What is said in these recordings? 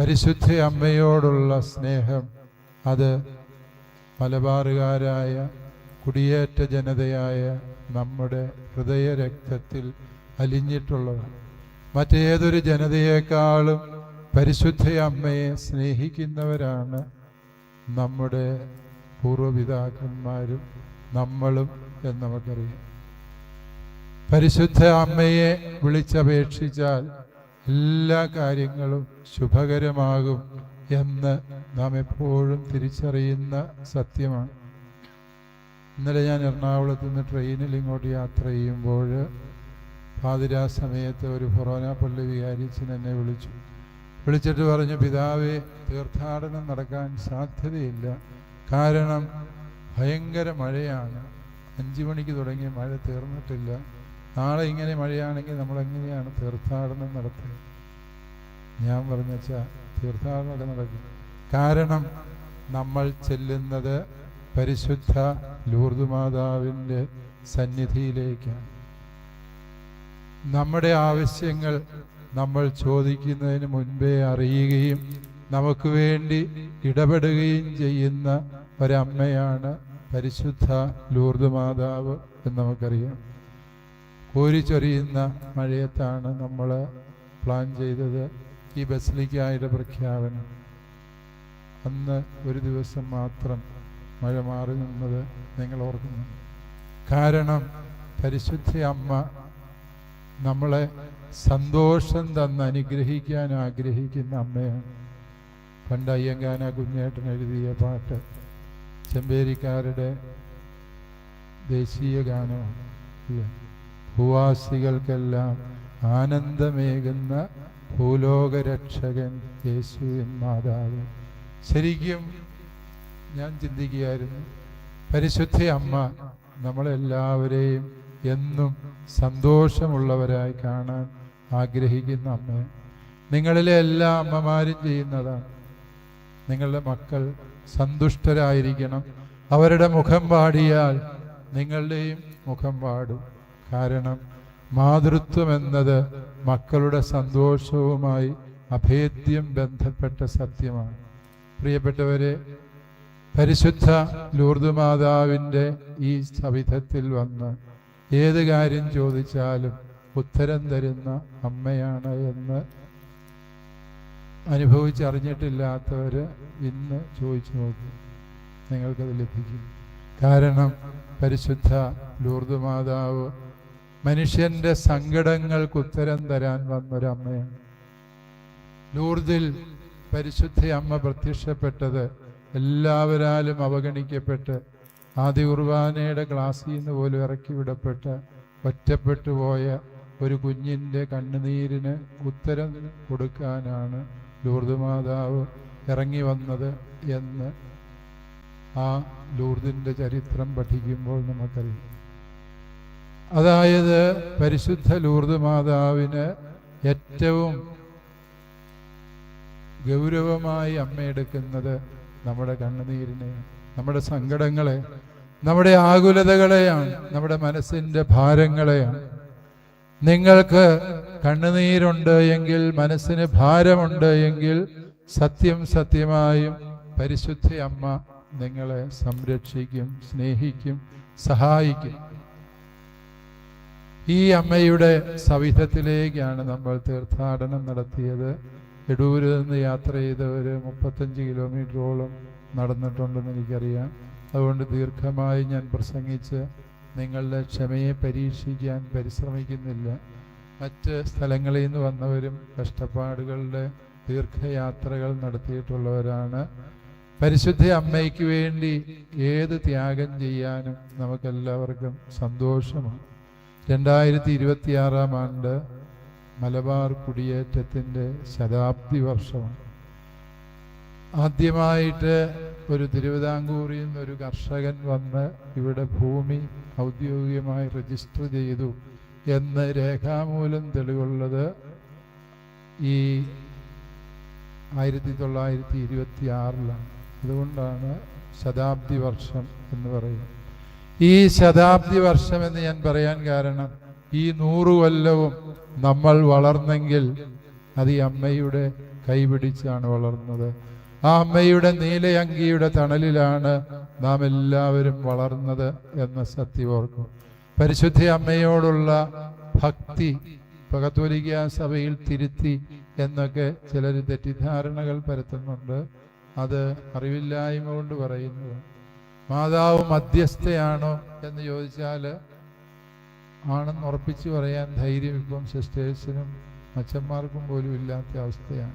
പരിശുദ്ധ അമ്മയോടുള്ള സ്നേഹം അത് മലബാറുകാരായ കുടിയേറ്റ ജനതയായ നമ്മുടെ ഹൃദയരക്തത്തിൽ അലിഞ്ഞിട്ടുള്ളതാണ് മറ്റേതൊരു ജനതയേക്കാളും പരിശുദ്ധ അമ്മയെ സ്നേഹിക്കുന്നവരാണ് നമ്മുടെ പൂർവപിതാക്കന്മാരും നമ്മളും എന്ന് നമുക്കറിയാം പരിശുദ്ധ അമ്മയെ വിളിച്ചപേക്ഷിച്ചാൽ എല്ലാ കാര്യങ്ങളും ശുഭകരമാകും എന്ന് നാം എപ്പോഴും തിരിച്ചറിയുന്ന സത്യമാണ്. ഇന്നലെ ഞാൻ എറണാകുളത്ത് നിന്ന് ട്രെയിനിൽ ഇങ്ങോട്ട് യാത്ര ചെയ്യുമ്പോൾ പാതിരാ സമയത്ത് ഒരു ഫൊറോന പള്ളി വികാരിച്ചൻ എന്നെ വിളിച്ചു. വിളിച്ചിട്ട് പറഞ്ഞു പിതാവേ തീർത്ഥാടനം നടക്കാൻ സാധ്യതയില്ല. കാരണം ഭയങ്കര മഴയാണ്. അഞ്ചു മണിക്ക് തുടങ്ങിയ മഴ തീർന്നിട്ടില്ല. നാളെ ഇങ്ങനെ മഴയാണെങ്കിൽ നമ്മൾ എങ്ങനെയാണ് തീർത്ഥാടനം നടത്തുക ഞാൻ പറഞ്ഞ തീർത്ഥാടനം തീർത്ഥാടനം നടക്കും. കാരണം നമ്മൾ ചെല്ലുന്നത് പരിശുദ്ധ ലൂർദ് മാതാവിന്റെ സന്നിധിയിലേക്കാണ്. നമ്മുടെ ആവശ്യങ്ങൾ നമ്മൾ ചോദിക്കുന്നതിന് മുൻപേ അറിയുകയും നമുക്ക് വേണ്ടി ഇടപെടുകയും ചെയ്യുന്ന ഒരമ്മയാണ് പരിശുദ്ധ ലൂർദ് മാതാവ് എന്ന് നമുക്കറിയാം. കോരിച്ചൊരിയുന്ന മഴയത്താണ് നമ്മൾ പ്ലാൻ ചെയ്തത് ഈ ബസിലിക്കായുടെ പ്രഖ്യാപനം. അന്ന് ഒരു ദിവസം മാത്രം മഴ മാറി നിന്നത് നിങ്ങൾ ഓർക്കുന്നു. കാരണം പരിശുദ്ധ അമ്മ നമ്മളെ സന്തോഷം തന്ന് അനുഗ്രഹിക്കാൻ ആഗ്രഹിക്കുന്ന അമ്മയാണ്. പണ്ട് അയ്യങ്കാന കുഞ്ഞേട്ടൻ എഴുതിയ പാട്ട് ചെമ്പേരിക്കാരുടെ ദേശീയ ഗാനമാണ്? ഭൂവാസികൾക്കെല്ലാം ആനന്ദമേകുന്ന ഭൂലോകരക്ഷകൻ യേശുവിൻ മാതാവ്. ശരിക്കും ഞാൻ ചിന്തിക്കുകയായിരുന്നു പരിശുദ്ധ അമ്മ നമ്മളെല്ലാവരെയും എന്നും സന്തോഷമുള്ളവരായി കാണാൻ ആഗ്രഹിക്കുന്ന അമ്മ നിങ്ങളിലെ എല്ലാ അമ്മമാരും ചെയ്യുന്നതാണ്. നിങ്ങളുടെ മക്കൾ സന്തുഷ്ടരായിരിക്കണം. അവരുടെ മുഖം പാടിയാൽ നിങ്ങളുടെയും മുഖം പാടും കാരണം മാതൃത്വം എന്നത് മക്കളുടെ സന്തോഷവുമായി അഭേദ്യം ബന്ധപ്പെട്ട സത്യമാണ്. പ്രിയപ്പെട്ടവരെ പരിശുദ്ധ ലൂർദ് മാതാവിന്റെ ഈ സവിധത്തിൽ വന്ന് ഏത് കാര്യം ചോദിച്ചാലും ഉത്തരം തരുന്ന അമ്മയാണ് എന്ന് അനുഭവിച്ചറിഞ്ഞിട്ടില്ലാത്തവർ ഇന്ന് ചോദിച്ചു നോക്കും. നിങ്ങൾക്കത് ലഭിക്കും. കാരണം പരിശുദ്ധ ലൂർദ് മാതാവ് മനുഷ്യന്റെ സങ്കടങ്ങൾക്ക് ഉത്തരം തരാൻ വന്നൊരമ്മയാണ് ലൂർദിൽ പരിശുദ്ധ അമ്മ പ്രത്യക്ഷപ്പെട്ടത് എല്ലാവരാലും അവഗണിക്കപ്പെട്ട് ആദ്യ കുർബാനയുടെ ക്ലാസ്സിൽ നിന്ന് പോലും ഇറക്കി വിടപ്പെട്ട ഒറ്റപ്പെട്ടു പോയ ഒരു കുഞ്ഞിന്റെ കണ്ണുനീരിന് ഉത്തരം കൊടുക്കാനാണ് ലൂർദ് മാതാവ് ഇറങ്ങി വന്നത് എന്ന് ആ ലൂർദിന്റെ ചരിത്രം പഠിക്കുമ്പോൾ നമുക്കറിയാം. അതായത് പരിശുദ്ധ ലൂർദ് മാതാവിന് ഏറ്റവും ഗൗരവമായി അമ്മയെടുക്കുന്നത് നമ്മുടെ കണ്ണുനീരിനെ നമ്മുടെ സങ്കടങ്ങളെ നമ്മുടെ ആകുലതകളെയാണ് നമ്മുടെ മനസ്സിന്റെ ഭാരങ്ങളെയാണ്. നിങ്ങൾക്ക് കണ്ണുനീരുണ്ട് എങ്കിൽ മനസ്സിന് ഭാരമുണ്ട് എങ്കിൽ സത്യം സത്യമായും പരിശുദ്ധ അമ്മ നിങ്ങളെ സംരക്ഷിക്കും സ്നേഹിക്കും സഹായിക്കും. ഈ അമ്മയുടെ സവിധത്തിലേക്കാണ് നമ്മൾ തീർത്ഥാടനം നടത്തിയത്. എടൂരിൽ നിന്ന് യാത്ര ചെയ്ത് ഒരു മുപ്പത്തഞ്ച് കിലോമീറ്ററോളം നടന്നിട്ടുണ്ടെന്ന് എനിക്കറിയാം. അതുകൊണ്ട് ദീർഘമായി ഞാൻ പ്രസംഗിച്ച് നിങ്ങളുടെ ക്ഷമയെ പരീക്ഷിക്കാൻ പരിശ്രമിക്കുന്നില്ല. മറ്റ് സ്ഥലങ്ങളിൽ നിന്ന് വന്നവരും കഷ്ടപ്പാടുകളുടെ ദീർഘയാത്രകൾ നടത്തിയിട്ടുള്ളവരാണ്. പരിശുദ്ധ അമ്മയ്ക്ക് വേണ്ടി ഏത് ത്യാഗം ചെയ്യാനും നമുക്കെല്ലാവർക്കും സന്തോഷമാണ്. രണ്ടായിരത്തി ഇരുപത്തിയാറാം ആണ്ട് മലബാർ കുടിയേറ്റത്തിന്റെ ശതാബ്ദി വർഷമാണ്. ആദ്യമായിട്ട് ഒരു തിരുവിതാംകൂറിൽ നിന്ന് ഒരു കർഷകൻ വന്ന് ഇവിടെ ഭൂമി ഔദ്യോഗികമായി രജിസ്റ്റർ ചെയ്തു എന്ന് രേഖാമൂലം തെളിവുള്ളത് ഈ ആയിരത്തി തൊള്ളായിരത്തി ഇരുപത്തി ആറിലാണ് അതുകൊണ്ടാണ് ശതാബ്ദി വർഷം എന്ന് പറയുന്നത്. ഈ ശതാബ്ദി വർഷമെന്ന് ഞാൻ പറയാൻ കാരണം ഈ നൂറു കൊല്ലവും നമ്മൾ വളർന്നെങ്കിൽ അത് ഈ അമ്മയുടെ കൈപിടിച്ചാണ് വളർന്നത്. ആ അമ്മയുടെ നീലയങ്കിയുടെ തണലിലാണ് നാം എല്ലാവരും വളർന്നത് എന്ന സത്യം പരിശുദ്ധ അമ്മയോടുള്ള ഭക്തി ഇപ്പൊ സഭയിൽ തിരുത്തി എന്നൊക്കെ ചിലർ തെറ്റിദ്ധാരണകൾ പരത്തുന്നുണ്ട്. അത് അറിവില്ലായ്മ കൊണ്ട് പറയുന്നത്. മാതാവ് മധ്യസ്ഥയാണോ എന്ന് ചോദിച്ചാൽ ആണെന്ന് ഉറപ്പിച്ചു പറയാൻ ധൈര്യം ഇപ്പം സിസ്റ്റേഴ്സിനും അച്ഛന്മാർക്കും പോലും ഇല്ലാത്ത അവസ്ഥയാണ്.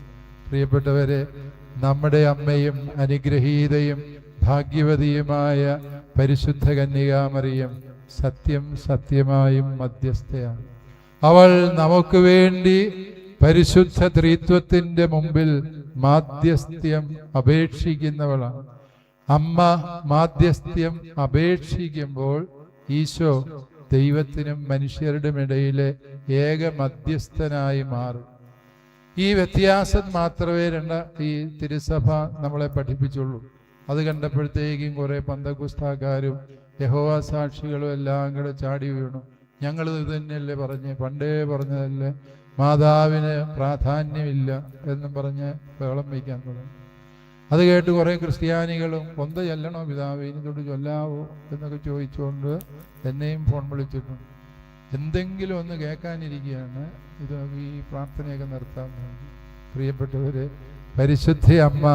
പ്രിയപ്പെട്ടവരെ നമ്മുടെ അമ്മയും അനുഗ്രഹീതയും ഭാഗ്യവതിയുമായ പരിശുദ്ധ കന്യകാമറിയം സത്യം സത്യമായും മധ്യസ്ഥയാണ്. അവൾ നമുക്ക് വേണ്ടി പരിശുദ്ധ ത്രിത്വത്തിന്റെ മുമ്പിൽ മാധ്യസ്ഥ്യം അപേക്ഷിക്കുന്നവളാണ്. അമ്മ മാധ്യസ്ഥ്യം അപേക്ഷിക്കുമ്പോൾ ഈശോ ദൈവത്തിനും മനുഷ്യരുടെ ഇടയിലെ ഏക മധ്യസ്ഥനായി മാറും. ഈ വ്യത്യാസം മാത്രമേ രണ്ട ഈ തിരുസഭ നമ്മളെ പഠിപ്പിച്ചുള്ളൂ. അത് കണ്ടപ്പോഴത്തേക്കും കുറെ പന്തകുസ്താക്കാരും യഹോവ സാക്ഷികളും എല്ലാം കൂടെ ചാടി വീണു. ഞങ്ങൾ ഇത് തന്നെയല്ലേ പറഞ്ഞ്? പണ്ടേ പറഞ്ഞതല്ലേ? മാതാവിന് പ്രാധാന്യമില്ല എന്നും പറഞ്ഞ് ബഹളം വയ്ക്കാൻ തുടങ്ങി. അത് കേട്ട് കുറേ ക്രിസ്ത്യാനികളും കൊന്ത പിതാവ് ഇനി തൊട്ട് ചൊല്ലാവോ? എന്നൊക്കെ ചോദിച്ചുകൊണ്ട് എന്നെയും ഫോൺ വിളിച്ചിട്ടുണ്ട്. എന്തെങ്കിലും ഒന്ന് കേൾക്കാനിരിക്കുകയാണ് ഇത് ഈ പ്രാർത്ഥനയൊക്കെ നിർത്താൻ പ്രിയപ്പെട്ടവര് പരിശുദ്ധ അമ്മ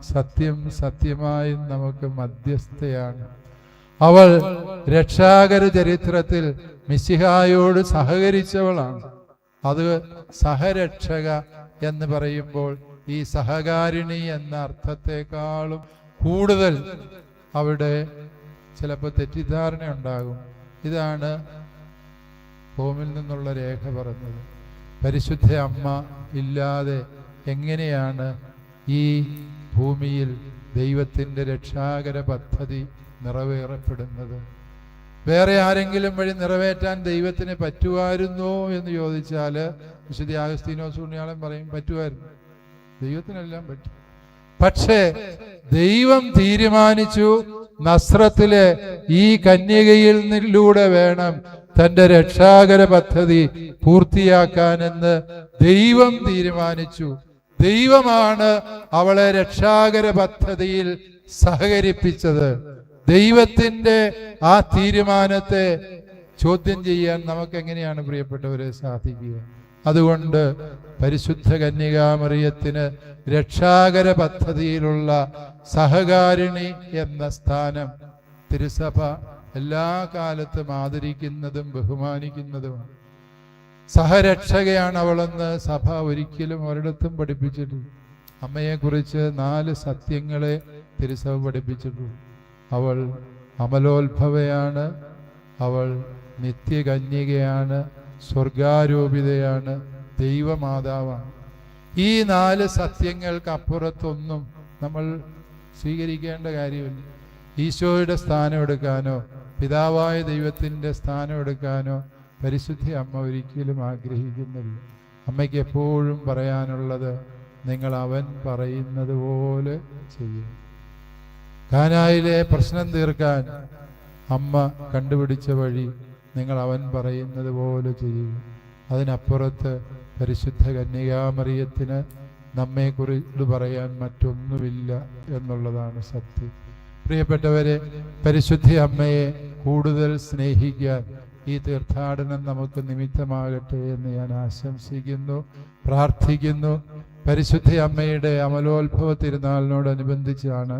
സത്യം സത്യമായി നമുക്ക് മധ്യസ്ഥയാണ്. അവൾ രക്ഷാകര ചരിത്രത്തിൽ മിശിഹായോട് സഹകരിച്ചവളാണ്. അത് സഹരക്ഷക എന്ന് പറയുമ്പോൾ ഈ സഹകാരിണി എന്ന അർത്ഥത്തെക്കാളും കൂടുതൽ അവിടെ ചിലപ്പോൾ തെറ്റിദ്ധാരണ ഉണ്ടാകും. ഇതാണ് ഭൂമിൽ നിന്നുള്ള രേഖ പറഞ്ഞത്. പരിശുദ്ധ അമ്മ ഇല്ലാതെ എങ്ങനെയാണ് ഈ ഭൂമിയിൽ ദൈവത്തിന്റെ രക്ഷാകര പദ്ധതി നിറവേറപ്പെടുന്നത്? വേറെ ആരെങ്കിലും വഴി നിറവേറ്റാൻ ദൈവത്തിന് പറ്റുമായിരുന്നോ എന്ന് ചോദിച്ചാൽ വിശുദ്ധ ആഗസ്തീനോ സൂണ്യാളം പറയും പറ്റുമായിരുന്നു. ദൈവത്തിനെല്ലാം പറ്റും. പക്ഷേ ദൈവം തീരുമാനിച്ചു നസ്രത്തിലെ ഈ കന്യകയിൽ നിന്നിലൂടെ വേണം തന്റെ രക്ഷാകര പദ്ധതി പൂർത്തിയാക്കാനെന്ന് ദൈവം തീരുമാനിച്ചു. ദൈവമാണ് അവളെ രക്ഷാകര പദ്ധതിയിൽ സഹകരിപ്പിച്ചത്. ദൈവത്തിന്റെ ആ തീരുമാനത്തെ ചോദ്യം ചെയ്യാൻ നമുക്ക് എങ്ങനെയാണ് പ്രിയപ്പെട്ടവരെ സാധിക്കുക? അതുകൊണ്ട് പരിശുദ്ധ കന്യകാമറിയത്തിന് രക്ഷാകര പദ്ധതിയിലുള്ള സഹകാരിണി എന്ന സ്ഥാനം തിരുസഭ എല്ലാ കാലത്തും ആദരിക്കുന്നതും ബഹുമാനിക്കുന്നതുമാണ്. സഹരക്ഷകയാണ് അവളെന്ന് സഭ ഒരിക്കലും ഒരിടത്തും പഠിപ്പിച്ചിട്ടില്ല. അമ്മയെക്കുറിച്ച് നാല് സത്യങ്ങളെ തിരുസഭ പഠിപ്പിച്ചിട്ടുള്ളൂ. അവൾ അമലോത്ഭവയാണ്. അവൾ നിത്യകന്യകയാണ്. സ്വർഗാരോപിതയാണ് ദൈവമാതാവാണ്. ഈ നാല് സത്യങ്ങൾക്കപ്പുറത്തൊന്നും നമ്മൾ സ്വീകരിക്കേണ്ട കാര്യമില്ല. ഈശോയുടെ സ്ഥാനം എടുക്കാനോ പിതാവായ ദൈവത്തിന്റെ സ്ഥാനം എടുക്കാനോ പരിശുദ്ധി അമ്മ ഒരിക്കലും ആഗ്രഹിക്കുന്നില്ല. അമ്മയ്ക്ക് എപ്പോഴും പറയാനുള്ളത് നിങ്ങൾ അവൻ പറയുന്നത് പോലെ ചെയ്യും. കാനായിലെ പ്രശ്നം തീർക്കാൻ അമ്മ കണ്ടുപിടിച്ച വഴി നിങ്ങൾ അവൻ പറയുന്നത് പോലെ ചെയ്യുക അതിനപ്പുറത്ത് പരിശുദ്ധ കന്യകാമറിയത്തിന് നമ്മെക്കുറിച്ച് പറയാൻ മറ്റൊന്നുമില്ല എന്നുള്ളതാണ് സത്യം. പ്രിയപ്പെട്ടവരെ പരിശുദ്ധ അമ്മയെ കൂടുതൽ സ്നേഹിക്കാൻ ഈ തീർത്ഥാടനം നമുക്ക് നിമിത്തമാകട്ടെ എന്ന് ഞാൻ ആശംസിക്കുന്നു പ്രാർത്ഥിക്കുന്നു. പരിശുദ്ധ അമ്മയുടെ അമലോത്ഭവ തിരുനാളിനോടനുബന്ധിച്ചാണ്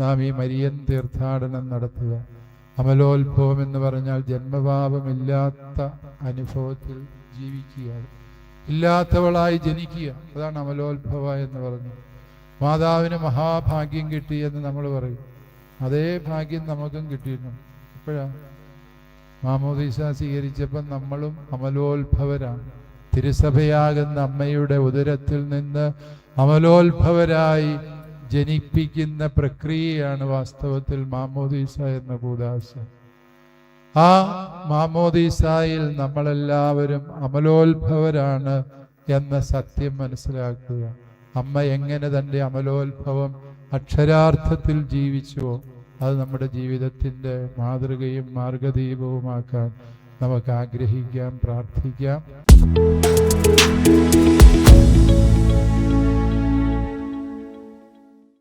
നാം ഈ മരിയൻ തീർത്ഥാടനം നടത്തുക. അമലോത്ഭവം എന്ന് പറഞ്ഞാൽ ജന്മപാപമില്ലാത്ത അനുഭവത്തിൽ ജീവിക്കുക. ഇല്ലാത്തവളായി ജനിക്കുക. അതാണ് അമലോത്ഭവ എന്ന് പറഞ്ഞു മാതാവിന് മഹാഭാഗ്യം കിട്ടി എന്ന് നമ്മൾ പറയും. അതേ ഭാഗ്യം നമുക്കും കിട്ടിയിട്ടുണ്ട് ഇപ്പോഴാണ് മാമോദീസ സ്വീകരിച്ചപ്പം നമ്മളും അമലോത്ഭവരാണ്. തിരുസഭയാകുന്ന അമ്മയുടെ ഉദരത്തിൽ നിന്ന് അമലോത്ഭവരായി ജനിപ്പിക്കുന്ന പ്രക്രിയയാണ് വാസ്തവത്തിൽ മാമോദീസ എന്ന കൂതാശ ആ മാമോദീസായിൽ നമ്മളെല്ലാവരും അമലോത്ഭവരാണ് എന്ന സത്യം മനസ്സിലാക്കുക. അമ്മ എങ്ങനെ തന്റെ അമലോത്ഭവം അക്ഷരാർത്ഥത്തിൽ ജീവിച്ചുവോ അത് നമ്മുടെ ജീവിതത്തിന്റെ മാതൃകയും മാർഗദീപവുമാക്കാൻ നമുക്ക് ആഗ്രഹിക്കാം പ്രാർത്ഥിക്കാം.